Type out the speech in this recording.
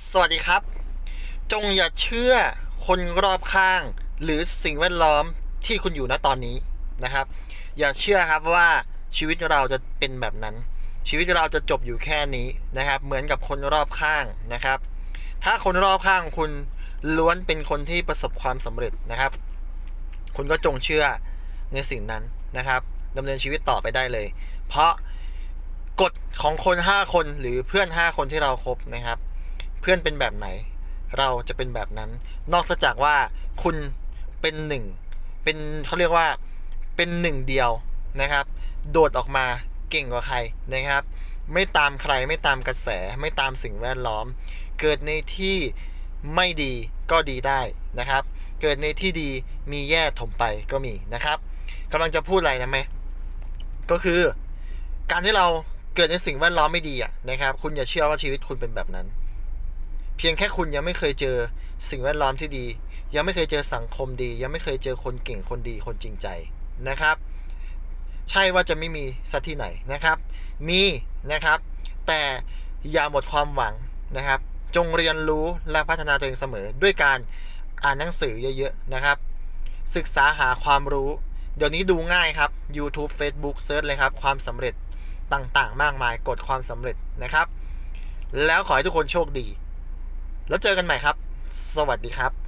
สวัสดีครับ จงอย่าเชื่อคนรอบข้าง หรือสิ่งแวดล้อมที่คุณอยู่ณตอนนี้นะครับ อย่าเชื่อครับว่าชีวิตเราจะเป็นแบบนั้น ชีวิตเราจะจบอยู่แค่นี้นะครับ เหมือนกับคนรอบข้างนะครับ ถ้าคนรอบข้างคุณล้วนเป็นคนที่ประสบความสำเร็จนะครับ คุณก็จงเชื่อในสิ่งนั้นนะครับดำเนินชีวิตต่อไปได้เลย เพราะกฎของคน 5 คนหรือเพื่อน 5 คนที่เราครบนะครับ เพื่อนเป็นแบบไหน เราจะเป็นแบบนั้น นอกจากว่าคุณเป็นหนึ่งเป็นเขาเรียกว่าเป็นหนึ่งเดียวนะครับ โดดออกมาเก่งกว่าใครนะครับ ไม่ตามใครไม่ตามกระแสไม่ตามสิ่งแวดล้อม เกิดในที่ไม่ดีก็ดีได้นะครับ เกิดในที่ดีมีแย่ถมไปก็มีนะครับกำลังจะพูดอะไรนะไหมก็คือ การที่เราเกิดในสิ่งแวดล้อมไม่ดีอะนะครับ คุณอย่าเชื่อว่าชีวิตคุณเป็นแบบนั้น เพียงแค่คุณยังไม่เคยเจอสิ่งแวดล้อมที่ดี ยังไม่เคยเจอสังคมดี ยังไม่เคยเจอคนเก่งคนดีคนจริงใจนะครับ ใช่ว่าจะไม่มีสักที่ไหนนะครับ มีนะครับ แต่อย่าหมดความหวังนะครับ จงเรียนรู้และพัฒนาตัวเองเสมอ ด้วยการอ่านหนังสือเยอะๆนะครับ ศึกษาหาความรู้ เดี๋ยวนี้ดูง่ายครับ YouTube Facebook เซิร์ชเลยครับ ความสำเร็จต่างๆ มากมายกดความสำเร็จนะครับ แล้วขอให้ทุกคนโชคดี แล้วเจอกันใหม่ครับ สวัสดีครับ